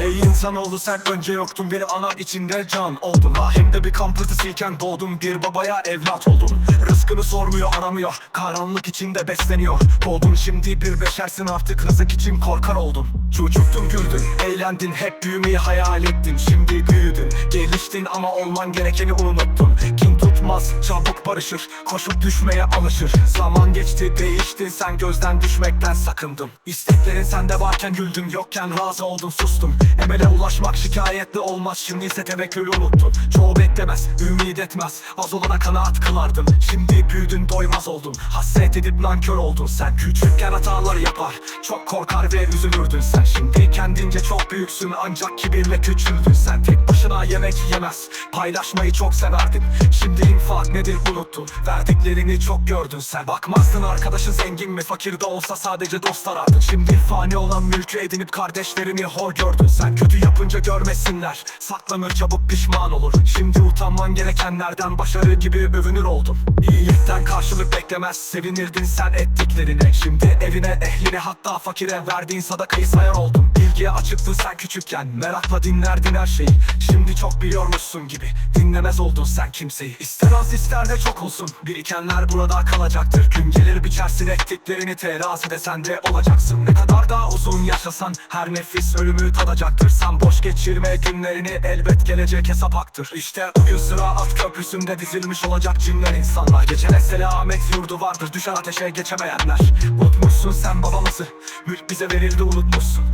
Ey insanoğlu sen önce yoktun. Bir ana içinde can oldun. Rahimde bir kan pıhtısıyken doğdun. Bir babaya evlat oldun. Rızkını sormuyor aramıyor. Karanlık içinde besleniyor. Doğdun şimdi bir beşersin. Artık rızık için korkar oldun. Çocuktun güldün eğlendin. Hep büyümeyi hayal ettin. Şimdi büyüdün. Geliştin ama olman gerekeni unuttun. Kin tutmaz çabuk barışır koşup düşmeye alışır. Zaman geçti değiştin sen gözden düşmekten sakındın. İsteklerin sende varken güldün yokken razı oldun sustun. Emele ulaşmak şikayetle olmaz şimdi ise tevekkülü unuttun. Çoğu beklemez ümit etmez az olana kanaat kılardın. Şimdi büyüdün doymaz oldun hasret edip nankör oldun. Sen Küçükken hataları yapar çok korkar ve üzülürdün. Sen Şimdi kendince çok büyüksün ancak kibirle küçüldün. Sen Tek başına yemek yemez paylaşmayı çok severdin Şimdi infak nedir unuttun verdiklerini çok gördün sen. Bakmazdın arkadaşın zengin mi? Fakir de olsa sadece dost arardın. Şimdi fani olan mülkü edinip kardeşlerini hor gördün sen. Kötü yapınca görmesinler. Saklanır çabuk pişman olur. Şimdi utanman gerekenlerden başarı gibi övünür oldun. İyilikten karşılık beklemez sevinirdin sen ettiklerine. Şimdi evine ehline hatta fakire verdiğin sadakayı sayar oldun. Bilgiye açıktın sen küçükken. Merakla dinlerdin her şeyi. Şimdi çok biliyormuşsun gibi dinlemez oldun sen kimseyi. İster az ister de çok olsun birikenler burada kalacaktır. Gün gelir biçersin ettiklerini terazide sen de olacaksın. Ne kadar daha uzun yaşasan her nefis ölümü tadacaktır. Sen boş geçirme günlerini elbet gelecek hesap haktır. İşte bugün sıra at köprüsünde dizilmiş olacak cinler insanlar. Geçene selamet yurdu vardır düşen ateşe geçemeyenler. Unutmuşsun sen babamızı mülk bize verildi unutmuşsun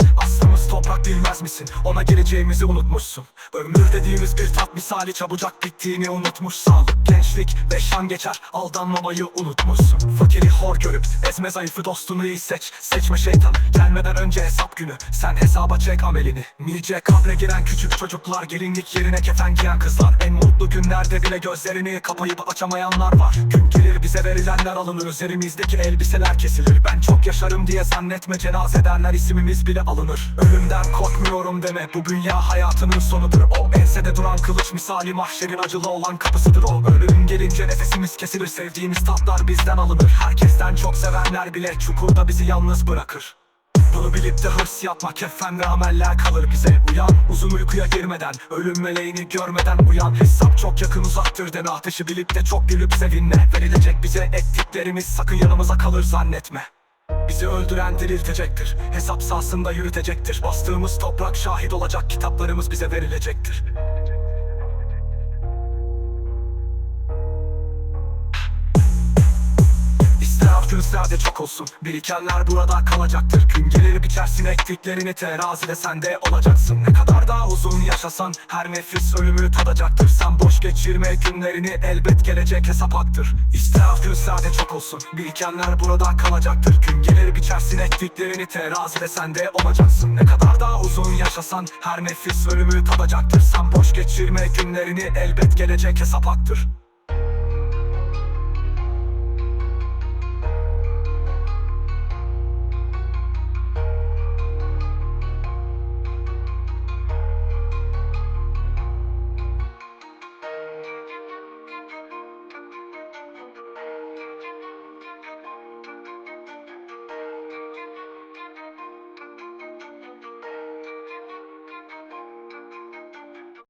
Aslımız toprak bilmez misin? Ona geleceğimizi unutmuşsun. Ömür dediğimiz bir tat misali çabucak bittiğini unutmuş gençlik ve şan geçer aldanmamayı unutmuşsun. Fakiri hor görüp ezme zayıfı dostunu iyi seç. Seçme şeytan gelmeden önce hesap günü. Sen hesaba çek amelini. Nice kabre giren küçük çocuklar Gelinlik yerine kefen giyen kızlar. En mutlu günlerde bile gözlerini kapayıp açamayanlar var. Gün gelir bize verilenler alınır Üzerimizdeki elbiseler kesilir. Ben çok yaşarım diye zannetme cenaze derler isimimiz bile alınır Ölümden korkmuyorum deme. Bu dünya hayatının sonudur. O ensede duran kılıç misali mahşerin acılı olan kapısıdır. O Ölüm gelince nefesimiz kesilir. Sevdiğimiz tatlar bizden alınır. Herkesten çok sevenler bile çukurda bizi yalnız bırakır. Bunu bilip de hırs yapma kefen ve ameller kalır bize. Uyan uzun uykuya girmeden Ölüm meleğini görmeden uyan. Hesap çok yakın uzaktır deme. Ateşi bilip de çok gülüp sevinme. Verilecek bize ettiklerimiz sakın yanımıza kalır zannetme Bizi öldüren diriltecektir Hesap sahasında yürütecektir. Bastığımız toprak şahit olacak. Kitaplarımız bize verilecektir İstiraf günlerde çok olsun. Birikenler burada kalacaktır. Gün gelir biçersin ektiklerini terazide sen de olacaksın. Ne kadar daha uzun yaşasan her nefis ölümü tadacaktır. Sen boş geçirme günlerini elbet gelecek hesap haktır. İstiraf günlerde çok olsun. Birikenler burada kalacaktır. Gün gelir biçersin ektiklerini terazide sen de olacaksın. Ne kadar daha uzun yaşasan her nefis ölümü tadacaktır. Sen boş geçirme günlerini elbet gelecek hesap haktır